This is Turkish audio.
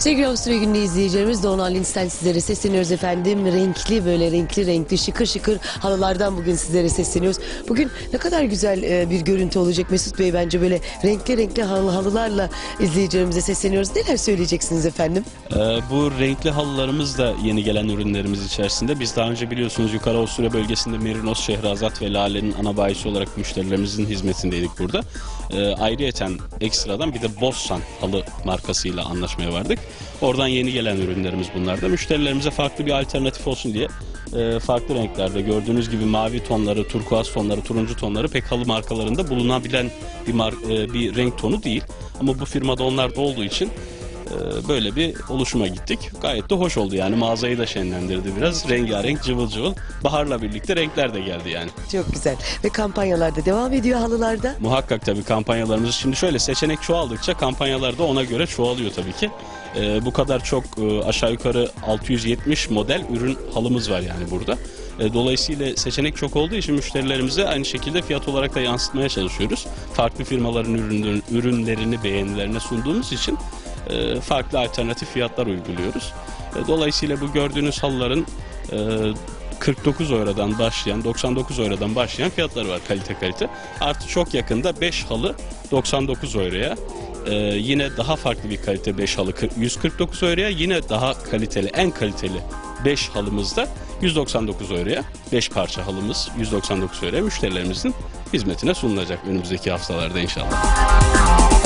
Sevgili Avusturya Günü izleyicilerimiz Doğan Linds'ten sizlere sesleniyoruz efendim. Renkli böyle renkli renkli şıkır şıkır halılardan bugün sizlere sesleniyoruz. Bugün ne kadar güzel e, bir görüntü olacak Mesut Bey bence böyle renkli renkli halı, halılarla izleyicilerimize sesleniyoruz. Neler söyleyeceksiniz efendim? Ee, bu renkli halılarımız da yeni gelen ürünlerimiz içerisinde. Biz daha önce biliyorsunuz Yukarı Avusturya bölgesinde Merinos, Şehrazat ve Lale'nin ana bayisi olarak müşterilerimizin hizmetindeydik burada. Ee, ayrıyeten ekstradan bir de Bossan halı markasıyla anlaşmaya vardık. Oradan yeni gelen ürünlerimiz bunlar da. Müşterilerimize farklı bir alternatif olsun diye e, farklı renklerde gördüğünüz gibi mavi tonları, turkuaz tonları, turuncu tonları pek halı markalarında bulunabilen bir, mar- e, bir renk tonu değil. Ama bu firmada onlar da olduğu için böyle bir oluşuma gittik. Gayet de hoş oldu yani mağazayı da şenlendirdi biraz. Rengarenk cıvıl cıvıl. Baharla birlikte renkler de geldi yani. Çok güzel. Ve kampanyalarda devam ediyor halılarda. Muhakkak tabii kampanyalarımız şimdi şöyle seçenek çoğaldıkça kampanyalar da ona göre çoğalıyor tabii ki. Ee, bu kadar çok e, aşağı yukarı 670 model ürün halımız var yani burada. E, dolayısıyla seçenek çok olduğu için müşterilerimize aynı şekilde fiyat olarak da yansıtmaya çalışıyoruz. Farklı firmaların ürünlerini, ürünlerini beğenilerine sunduğumuz için e, farklı alternatif fiyatlar uyguluyoruz. E, dolayısıyla bu gördüğünüz halıların e, 49 eurodan başlayan, 99 eurodan başlayan fiyatları var kalite kalite. Artı çok yakında 5 halı 99 euroya. Ee, yine daha farklı bir kalite 5 halı kırk- 149 euroya. Yine daha kaliteli, en kaliteli 5 halımız da 199 euroya. 5 parça halımız 199 euroya müşterilerimizin hizmetine sunulacak önümüzdeki haftalarda inşallah.